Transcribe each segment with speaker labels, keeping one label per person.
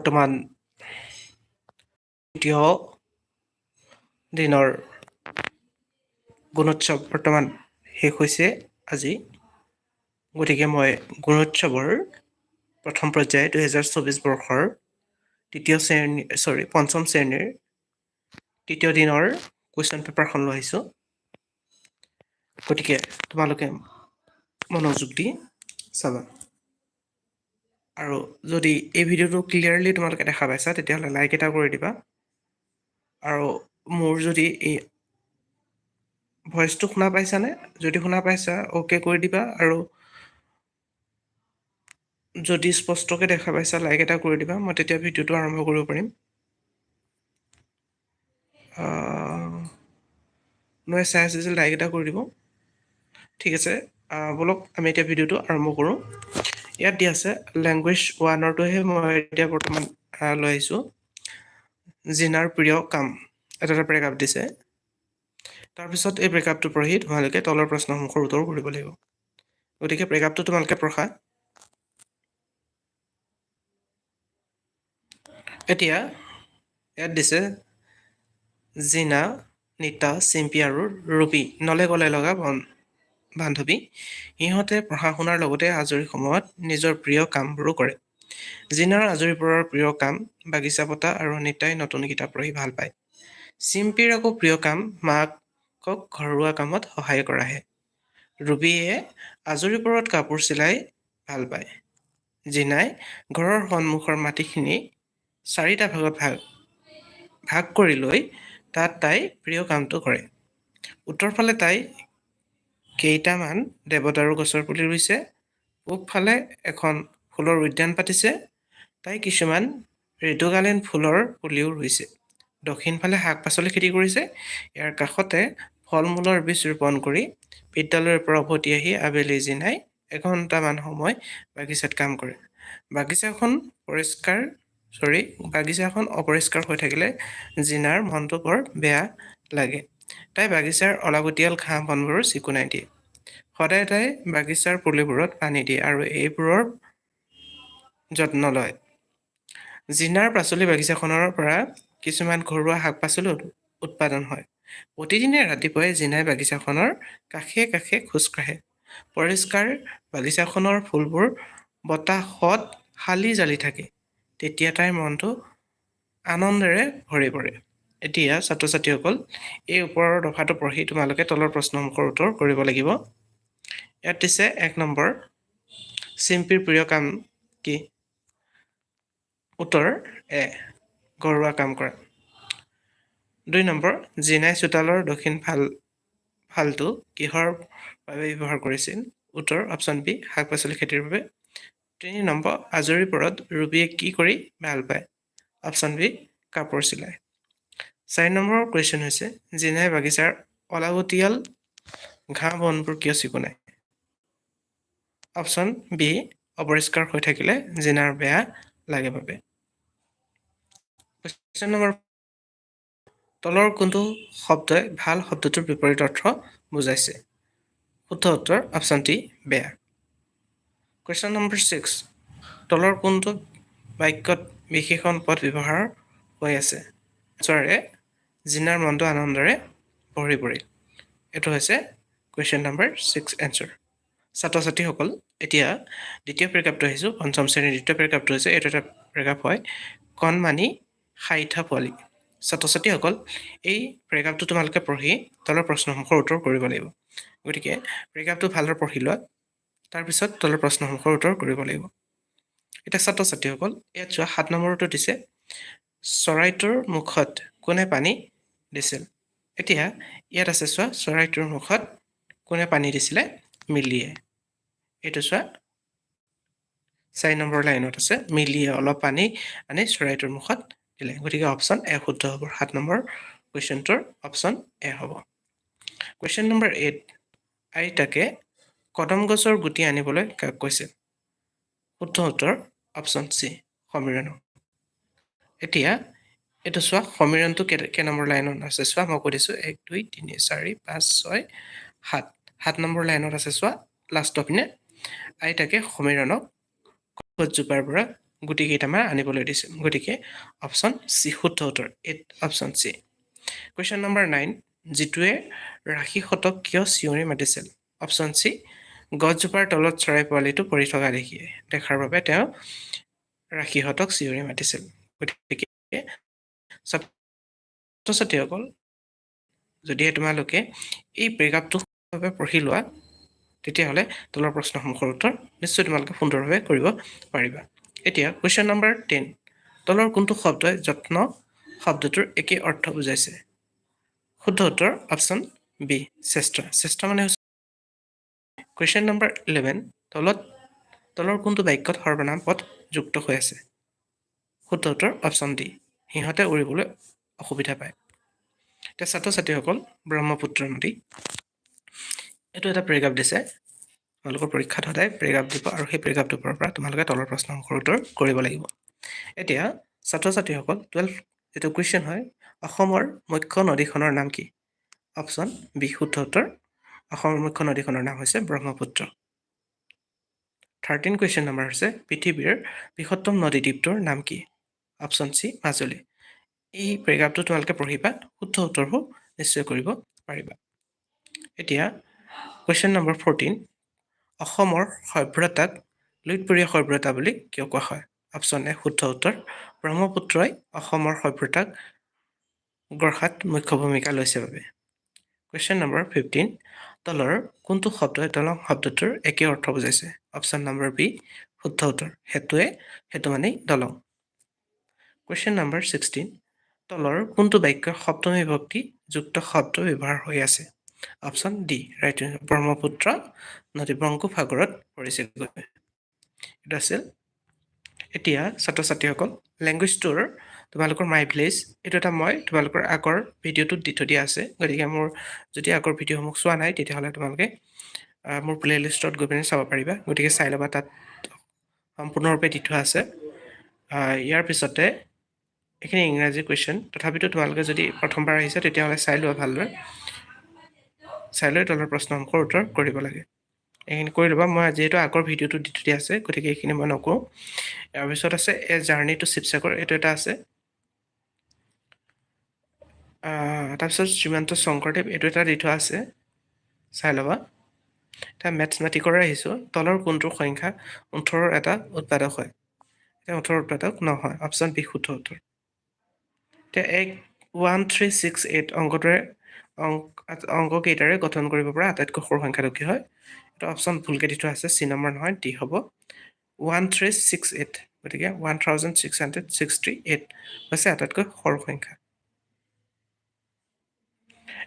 Speaker 1: বৰ্তমান দ্বিতীয় দিনৰ গুণোৎসৱ বৰ্তমান শেষ হৈছে আজি। গতিকে মই গুণোৎসৱৰ প্ৰথম পৰ্যায় দুহেজাৰ চৌবিছ বৰ্ষৰ তৃতীয় শ্ৰেণী, চৰি, পঞ্চম শ্ৰেণীৰ তৃতীয় দিনৰ কুৱেশ্যন পেপাৰখন লৈ আহিছোঁ। গতিকে তোমালোকে মনোযোগ দি চাবা। আৰু যদি এই ভিডিঅ'টো ক্লিয়াৰলি তোমালোকে দেখা পাইছা তেতিয়াহ'লে লাইক এটা কৰি দিবা। আৰু মোৰ যদি এই ভইচটো শুনা পাইছানে? যদি শুনা পাইছা অ'কে কৰি দিবা। আৰু যদি স্পষ্টকৈ দেখা পাইছা লাইক এটা কৰি দিবা। মই তেতিয়া ভিডিঅ'টো আৰম্ভ কৰিব পাৰিম। নহয় চাই আছে যে লাইক এটা কৰি দিব। ঠিক আছে। ব'লক আমি এতিয়া ভিডিঅ'টো আৰম্ভ কৰোঁ। ইয়াত দিয়া আছে লেংগুৱেজ ওৱানৰটোহে মই এতিয়া বৰ্তমান লৈ আহিছোঁ। জিনাৰ প্ৰিয় কাম, এটা এটা ব্ৰেকআপ দিছে। তাৰপিছত এই ব্ৰেকআপটো পঢ়ি তোমালোকে তলৰ প্ৰশ্নসমূহৰ উত্তৰ কৰিব লাগিব। গতিকে ব্ৰেকআপটো তোমালোকে পঢ়া। এতিয়া ইয়াত দিছে, জিনা, নিতা, চিম্পী আৰু ৰুবি নলে গলে লগা বন। বান্ধৱী সিহঁতে পঢ়া শুনাৰ লগতে আজৰি সময়ত নিজৰ প্ৰিয় কামবোৰো কৰে। জিনাৰ আজৰি পৰৰ প্ৰিয় কাম বাগিচা পতা আৰু নিতাই নতুন কিতাপ পঢ়ি ভাল পায়। চিম্পীৰ আকৌ প্ৰিয় কাম মাকক ঘৰুৱা কামত সহায় কৰাহে। ৰুবিয়ে আজৰি পৰত কাপোৰ চিলাই ভাল পায়। জিনাই ঘৰৰ সন্মুখৰ মাটিখিনি চাৰিটা ভাগত ভাগ ভাগ কৰি লৈ তাত তাই প্ৰিয় কামটো কৰে। উত্তৰ ফালে তাই কেইটামান দেৱদাৰু গছৰ পুলি ৰুইছে। পূবফালে এখন ফুলৰ উদ্যান পাতিছে। তাই কিছুমান ঋতুকালীন ফুলৰ পুলিও ৰুইছে। দক্ষিণফালে শাক পাচলি খেতি কৰিছে। ইয়াৰ কাষতে ফল মূলৰ বীজ ৰোপণ কৰি বিদ্যালয়ৰ পৰা উভতি আহি আবেলি জিনাই এঘণ্টামান সময় বাগিচাত কাম কৰে। বাগিচাখন পৰিষ্কাৰ চৰি বাগিচাখন অপৰিষ্কাৰ হৈ থাকিলে জিনাৰ মনটো বৰ বেয়া লাগে। তাই বাগিচাৰ অলাগতিয়াল ঘাঁহ বনবোৰ চিকুণাই দিয়ে। সদায় তাই বাগিচাৰ পুলিবোৰত পানী দিয়ে আৰু এইবোৰৰ যত্ন লয়। জিনাৰ পাচলি বাগিচাখনৰ পৰা কিছুমান ঘৰুৱা শাক পাচলি উৎপাদন হয়। প্ৰতিদিনে ৰাতিপুৱাই জিনাই বাগিচাখনৰ কাষে কাষে খোজকাঢ়ে পৰিষ্কাৰ বাগিচাখনৰ ফুলবোৰ বতাহত শালি জালি থাকে। তেতিয়া তাইৰ মনটো আনন্দেৰে ভৰি পৰে। এতিয়া ছাত্ৰ ছাত্ৰীসকল এই ওপৰৰ দফাটো পঢ়ি তোমালোকে তলৰ প্ৰশ্নসমূহৰ উত্তৰ কৰিব লাগিব। ইয়াত দিছে এক নম্বৰ চিম্পীৰ প্ৰিয় কাম কি? উত্তৰ এ ঘৰুৱা কাম কৰা। দুই নম্বৰ জিনাই চোতালৰ দক্ষিণ ফাল ফালটো কিহৰ বাবে ব্যৱহাৰ কৰিছিল? উত্তৰ অপশ্যন বি শাক পাচলি খেতিৰ বাবে। তিনি নম্বৰ আজৰি পৰত ৰুবিয়ে কি কৰি ভাল পায়? অপশ্যন বি কাপোৰ চিলাই। চাৰি নম্বৰৰ কুৱেশ্যন হৈছে জিনাই বাগিচাৰ অলাগতিয়াল ঘাঁহ বনবোৰ কিয় চিকুণায় অপশ্যন বি অপৰিষ্কাৰ হৈ থাকিলে জিনাৰ বেয়া লাগে বাবে। কুৱেশ্যন নম্বৰ তলৰ কোনটো শব্দই ভাল শব্দটোৰ বিপৰীত অৰ্থ বুজাইছে? শুদ্ধ উত্তৰ অপশ্যন টি বেয়া। কুৱেশ্যন নম্বৰ ছিক্স তলৰ কোনটো বাক্যত বিশেষণ পদ ব্যৱহাৰ হৈ আছে? আচৰে জিনাৰ মনটো আনন্দৰে ভৰি পৰিল। এইটো হৈছে কুৱেশ্যন নম্বৰ ছিক্স এনচাৰ ছাত্ৰ ছাত্ৰীসকল এতিয়া দ্বিতীয় পেৰেগ্ৰাফটো আহিছোঁ পঞ্চম শ্ৰেণীৰ দ্বিতীয় পেৰেগ্ৰাফটো হৈছে এইটো এটা পেৰেগ্ৰাফ হয় কণমানি সাইঠা পোৱালি। ছাত্ৰ ছাত্ৰীসকল এই পেৰেগ্ৰাফটো তোমালোকে পঢ়ি তলৰ প্ৰশ্নসমূহৰ উত্তৰ কৰিব লাগিব। গতিকে পেৰেগ্ৰাফটো ভালদৰে পঢ়ি লোৱা তাৰপিছত তলৰ প্ৰশ্নসমূহৰ উত্তৰ কৰিব লাগিব। এতিয়া ছাত্ৰ ছাত্ৰীসকল ইয়াত চোৱা সাত নম্বৰটো দিছে চৰাইটোৰ মুখত কোনে পানী দিছিল। এতিয়া ইয়াত আছে চোৱা চৰাইটোৰ মুখত কোনে পানী দিছিলে? মিলিয়ে। এইটো চোৱা চাৰি নম্বৰ লাইনত আছে মিলিয়ে অলপ পানী আনি চৰাইটোৰ মুখত দিলে। গতিকে অপশ্যন এ শুদ্ধ হ'ব। সাত নম্বৰ কুৱেশ্যনটোৰ অপশ্যন এ হ'ব। কুৱেশ্যন নম্বৰ এইট আইতাকে কদম গছৰ গুটি আনিবলৈ কাক কৈছিল। শুদ্ধ উত্তৰ অপশ্যন চি সমীৰণক এতিয়া এইটো চোৱা, সমীৰণটো কে কেই নম্বৰ লাইনত আছে চোৱা, মই কৈ দিছোঁ, এক, দুই, তিনি, চাৰি, পাঁচ, ছয়, সাত। সাত নম্বৰ লাইনত আছে চোৱা লাষ্টৰ পিনে আইতাকে সমীৰণক গছজোপাৰ পৰা গুটি কেইটামান আনিবলৈ দিছে, গতিকে অপশ্যন চি শুদ্ধ উত্তৰ eight option C. Question number nine যিটোৱে ৰাশি শতক কিয় চিঞৰি মাতিছিল? অপশ্যন চি গছজোপাৰ তলত চৰাই পোৱালিটো পৰি থকা দেখি দেখাৰ বাবে তেওঁ ৰাশিহঁতক চিঞৰি মাতিছিল। গতিকে ছাত্ৰ ছাত্ৰীসকল যদিহে তোমালোকে এই ব্ৰেকআপটো পঢ়ি লোৱা তেতিয়াহ'লে তলৰ প্ৰশ্নসমূহৰ উত্তৰ নিশ্চয় তোমালোকে সুন্দৰভাৱে কৰিব পাৰিবা। এতিয়া কুৱেশ্যন নম্বৰ টেন তলৰ কোনটো শব্দই যত্ন শব্দটোৰ একে অৰ্থ বুজাইছে? শুদ্ধ উত্তৰ অপশ্যন বি শ্ৰেষ্ঠ। শ্ৰেষ্ঠ মানে হৈছে কুৱেশ্যন নম্বৰ ইলেভেন তলত তলৰ কোনটো বাক্যত সৰ্বনাম পদ যুক্ত হৈ আছে? শুদ্ধ উত্তৰ অপশ্যন ডি সিহঁতে উৰিবলৈ অসুবিধা পায়। এতিয়া ছাত্ৰ ছাত্ৰীসকল ব্ৰহ্মপুত্ৰ নদী। এইটো এটা প্ৰেগাপ দিছে। তোমালোকৰ পৰীক্ষাত সদায় প্ৰেগাপ দিব আৰু সেই প্ৰেগাপ দুপৰ পৰা তোমালোকে তলৰ প্ৰশ্নসমূহৰ উত্তৰ কৰিব লাগিব। এতিয়া ছাত্ৰ ছাত্ৰীসকল টুৱেলভ যিটো কুৱেশ্যন হয় অসমৰ মুখ্য নদীখনৰ নাম কি? অপশ্যন বি শুদ্ধ উত্তৰ। অসমৰ মুখ্য নদীখনৰ নাম হৈছে ব্ৰহ্মপুত্ৰ। থাৰ্টিন কুৱেশ্যন নম্বৰ হৈছে পৃথিৱীৰ বৃহত্তম নদীদ্বীপটোৰ নাম কি? Option C Majuli. এই প্ৰেগাপটো তোমালোকে পঢ়িবা শুদ্ধ উত্তৰবোৰ নিশ্চয় কৰিব পাৰিবা। এতিয়া কুৱেশ্যন নম্বৰ ফৰ্টিন অসমৰ সভ্যতাক লুইতপৰীয়া সভ্যতা বুলি কিয় কোৱা হয়? অপশ্যন এ শুদ্ধ উত্তৰ ব্ৰহ্মপুত্ৰই অসমৰ সভ্যতাক গঢ়াত মুখ্য ভূমিকা লৈছে বাবে। কুৱেশ্যন নম্বৰ ফিফটিন তলৰ কোনটো শব্দই দলং শব্দটোৰ একে অৰ্থ বুজাইছে? অপশ্যন নম্বৰ বি শুদ্ধ উত্তৰ সেতুৱে সেতু মানেই দলং। কুৱেশ্যন নম্বৰ ছিক্সটিন তলৰ কোনটো বাক্যৰ সপ্তমী ভক্তি যুক্ত শব্দ ব্যৱহাৰ হৈ আছে? অপশ্যন ডি ৰাইট ব্ৰহ্মপুত্ৰ নদী বংগোপসাগৰত পৰিছিল এইটো আছিল এতিয়া ছাত্ৰ ছাত্ৰীসকল লেংগুৱেজটোৰ তোমালোকৰ মাই ভিলেজ এইটো এটা মই তোমালোকৰ আগৰ ভিডিঅ'টোত দি থৈ দিয়া আছে। গতিকে মোৰ যদি আগৰ ভিডিঅ'সমূহ চোৱা নাই, তেতিয়াহ'লে তোমালোকে মোৰ প্লে লিষ্টত গৈ পিনে চাব পাৰিবা। গতিকে চাই ল'বা, তাত সম্পূৰ্ণৰূপে দি থোৱা আছে। ইয়াৰ পিছতে এইখিনি ইংৰাজী কুৱেশ্যন তথাপিতো তোমালোকে যদি প্ৰথমবাৰ আহিছে, তেতিয়াহ'লে চাই লোৱা ভালদৰে। চাই লৈ তলৰ প্ৰশ্নসমূহৰ উত্তৰ কৰিব লাগে। এইখিনি কৰি ল'বা। মই যিহেতু আগৰ ভিডিঅ'টো দি থৈ দিয়া আছে, গতিকে এইখিনি মই নকওঁ ইয়াৰ পিছত আছে, এ জাৰ্ণি টু শিৱসাগৰ এইটো এটা আছে। তাৰপিছত শ্ৰীমন্ত শংকৰদেৱ, এইটো এটা দি থোৱা আছে। চাই ল'বা। এতিয়া মেথমেটিকৰে আহিছোঁ। তলৰ কোনটোৰ সংখ্যা ওঠৰৰ এটা উৎপাদক হয়? এতিয়া ওঠৰ উৎপাদক নহয় অপশ্যন বি শুদ্ধ উত্তৰ। এতিয়া এক ওৱান থ্ৰী ছিক্স এইট অংকটোৰে অংক অংককেইটাৰে গঠন কৰিব পৰা আটাইতকৈ সৰু সংখ্যাটো কি হয়? এইটো অপশ্যন ভুলকৈ দি থোৱা আছে চি নম্বৰ নহয় ডি হ'ব। ওৱান থ্ৰী ছিক্স এইট গতিকে one thousand six hundred sixty eight হৈছে আটাইতকৈ সৰু সংখ্যা।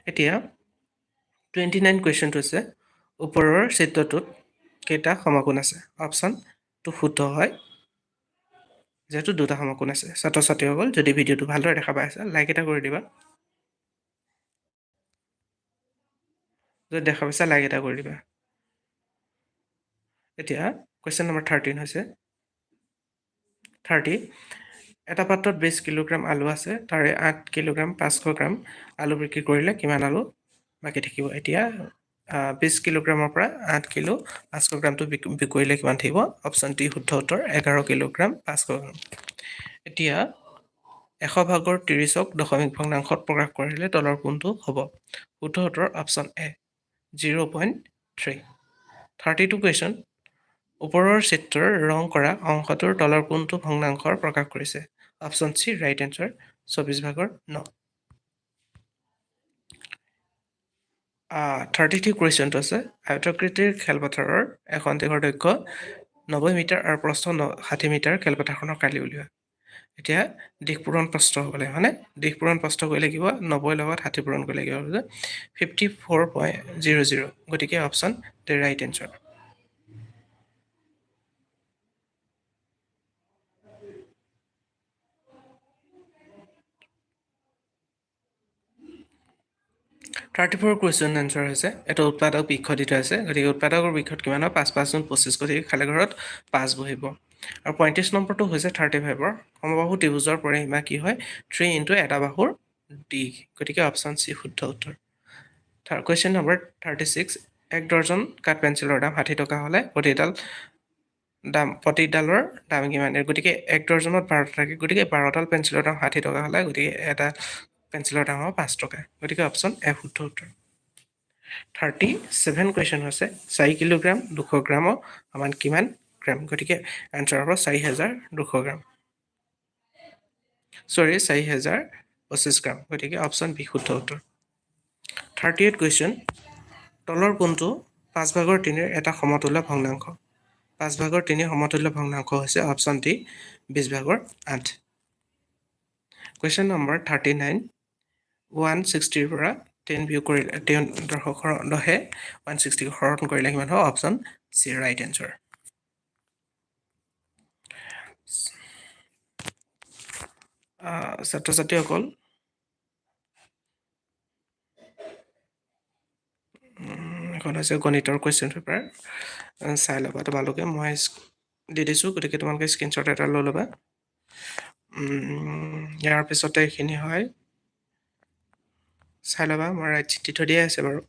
Speaker 1: এতিয়া টুৱেণ্টি নাইন কুৱেশ্যনটো হৈছে ওপৰৰ চিত্ৰটোত কেইটা সমাগুণ আছে? অপশ্যনটো শুদ্ধ হয়। যিহেতু দুটা সমাগুণ আছে। ছাত্ৰ ছাত্ৰীসকল যদি ভিডিঅ'টো ভালদৰে দেখা পাই আছে লাইক এটা কৰি দিবা। যদি দেখা পাইছা লাইক এটা কৰি দিবা। এতিয়া কুৱেশ্যন নম্বৰ থাৰ্টিন হৈছে। থাৰ্টি এটা পাত্ৰত বিছ কিলোগ্ৰাম আলু আছে, তাৰে আঠ কিলোগ্ৰাম পাঁচশো গ্ৰাম আলু বিক্ৰী কৰিলে কিমান আলু বাকী থাকিব? এতিয়া বিছ কিলোগ্ৰামৰ পৰা আঠ কিলো পাঁচশ গ্ৰামটো বিক্ৰী কৰিলে কিমান থাকিব? অপশ্যন ডি শুদ্ধ উত্তৰ এঘাৰ কিলোগ্ৰাম পাঁচশ গ্ৰাম। এতিয়া এশ ভাগৰ ত্ৰিছক দশমিক ভগ্নাংশত প্ৰকাশ কৰিলে তলৰ কোনটো হ'ব? শুদ্ধ উত্তৰ option A zero' point three thirty two question ওপৰৰ চিত্ৰৰ ৰং কৰা অংশটোৰ তলৰ কোনটো ভগ্নাংশৰ প্ৰকাশ কৰিছে? অপশ্যন চি ৰাইট এনচাৰ চৌবিছ ভাগৰ ন। থাৰ্টি থ্ৰী কুৱেশ্যনটো আছে। আয়তকৃতিৰ খেলপথাৰৰ এখন দেশৰ দৈৰ্ঘ্য নব্বৈ মিটাৰ আৰু প্ৰস্থ ন ষাঠি মিটাৰ খেলপথাৰখনৰ কালি উলিওৱা। এতিয়া দিশ পূৰণ প্ৰস্থ হ'ব লাগে হয়নে? দিশ পূৰণ প্ৰস্থ কৰিব লাগিব নব্বৈৰ লগত ষাঠি পূৰণ কৰিব লাগিব। Fifty four point zero' zero' গতিকে option the right answer thirty four question answer হৈছে। এইটো উৎপাদক বৃক্ষ দি থোৱা আছে গতিকে উৎপাদকৰ বৃক্ষত কিমান হয় পাঁচ পাঁচ পঁচিছ গতিকে খালী ঘৰত পাঁচ বহিব। আৰু পঁয়ত্ৰিছ নম্বৰটো হৈছে থাৰ্টি ফাইভৰ সমবাহু ত্ৰিভুজৰ পৰিসীমা কি হয়? থ্ৰী ইণ্টু এটা বাহুৰ দিশ গতিকে অপশ্যন চি শুদ্ধ উত্তৰ। কুৱেশ্যন নম্বৰ থাৰ্টি ছিক্স এক ডৰ্জন কাঠ পেঞ্চিলৰ দাম ষাঠি টকা হ'লে প্ৰতিডাল দাম, প্ৰতিডালৰ দাম কিমান? গতিকে এক ডৰ্জনত বাৰটা থাকে গতিকে বাৰডাল পেঞ্চিলৰ দাম ষাঠি টকা হ'লে গতিকে এটা পেঞ্চিলৰ দাম হ'ব পাঁচ টকা। গতিকে অপশ্যন এ শুদ্ধ উত্তৰ। থাৰ্টি ছেভেন কুৱেশ্যন হৈছে, চাৰি কিলোগ্ৰাম, দুশ গ্ৰামৰ সমান কিমান গ্ৰাম? গতিকে এনচাৰ হ'ব চাৰি হেজাৰ দুশ গ্ৰাম। চৰি চাৰি হেজাৰ পঁচিছ গ্ৰাম। গতিকে অপশ্যন বি শুদ্ধ উত্তৰ। থাৰ্টি এইট কুৱেশ্যন তলৰ কোনটো পাঁচ ভাগৰ তিনিৰ এটা সমতুল্য ভগ্নাংশ। পাঁচ ভাগৰ তিনি সমতুল্য ভগ্নাংশ হৈছে অপশ্যন ডি, বিছ ভাগৰ আঠ। Question number thirty nine one ছিক্সটিৰ পৰা টেন ভিউ কৰিলে টেন দহে ওৱান ছিক্সটিক হৰণ কৰিলে কিমান হ'ব? অপশ্যন চি ৰাইট এনচাৰ ছাত্ৰ ছাত্ৰীসকল এখন হৈছে গণিতৰ কুৱেশ্যন পেপাৰ চাই ল'বা তোমালোকে, মই দি দিছোঁ, গতিকে তোমালোকে স্ক্ৰীনশ্বট এটা লৈ ল'বা। ইয়াৰ পিছতে এইখিনি হয়। চাই ল'বা মই ৰাইট চিট থৈ দিয়াই আছে বাৰু।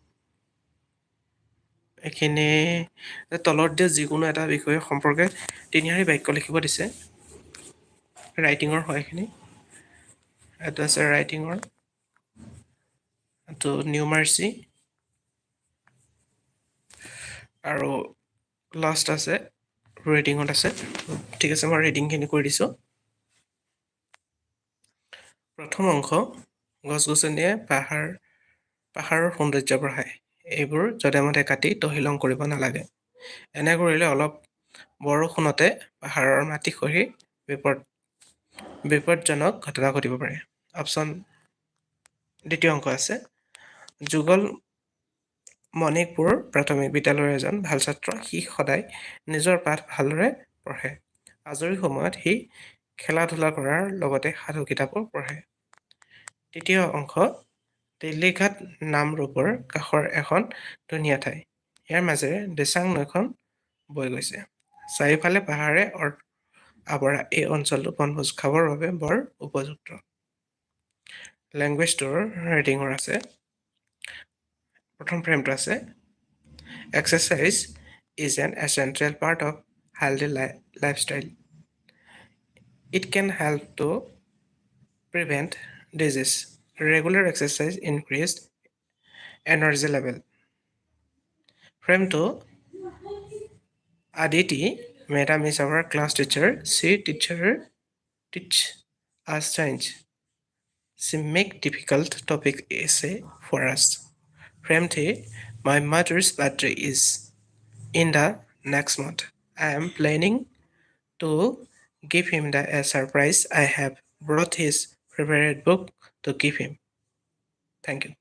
Speaker 1: এইখিনি তলত দিয়া যিকোনো এটা বিষয় সম্পৰ্কে তিনিহাৰী বাক্য লিখিব দিছে। ৰাইটিঙৰ হয় এইখিনি। এইটো আছে ৰাইটিঙৰ এইটো নিউ মাৰ্চি আৰু লাষ্ট আছে ৰিডিঙত আছে। ঠিক আছে মই ৰিডিংখিনি কৰি দিছোঁ। প্ৰথম অংশ গছ গছনিয়ে পাহাৰ পাহাৰৰ সৌন্দৰ্য বঢ়ায় এইবোৰ যধে মধে কাটি তহিলং কৰিব নালাগে। এনে কৰিলে অলপ বৰষুণতে পাহাৰৰ মাটি খহি বিপদ বিপদজনক ঘটনা ঘটিব পাৰে। অপশ্যন দ্বিতীয় অংক আছে। যুগল মণিকপুৰ প্ৰাথমিক বিদ্যালয়ৰ এজন ভাল ছাত্ৰ সি সদায় নিজৰ পাঠ ভালদৰে পঢ়ে। আজৰি সময়ত সি খেলা ধূলা কৰাৰ লগতে সাধু কিতাপো পঢ়ে। তৃতীয় অংশ দিল্লীঘাট নামৰূপৰ কাষৰ এখন ধুনীয়া ঠাই। ইয়াৰ মাজেৰে দেচাং নৈখন বৈ গৈছে। চাৰিওফালে পাহাৰে আৱৰা। এই অঞ্চলটো বনভোজ খাবৰ বাবে বৰ উপযুক্ত। লেংগুৱেজটোৰ ৰেটিঙৰ আছে। প্ৰথম ফ্ৰেমটো আছে। Exercise is an essential part of healthy lifestyle. It can help to prevent disease. Regular exercise increased energy level. Frame 2 Aditi, madam is our class teacher. She teacher teach us science. She make difficult topic essay for us. Frame 3 My mother's birthday is in the next month. I am planning to give him the a surprise. I have brought his favorite book to give him. Thank you.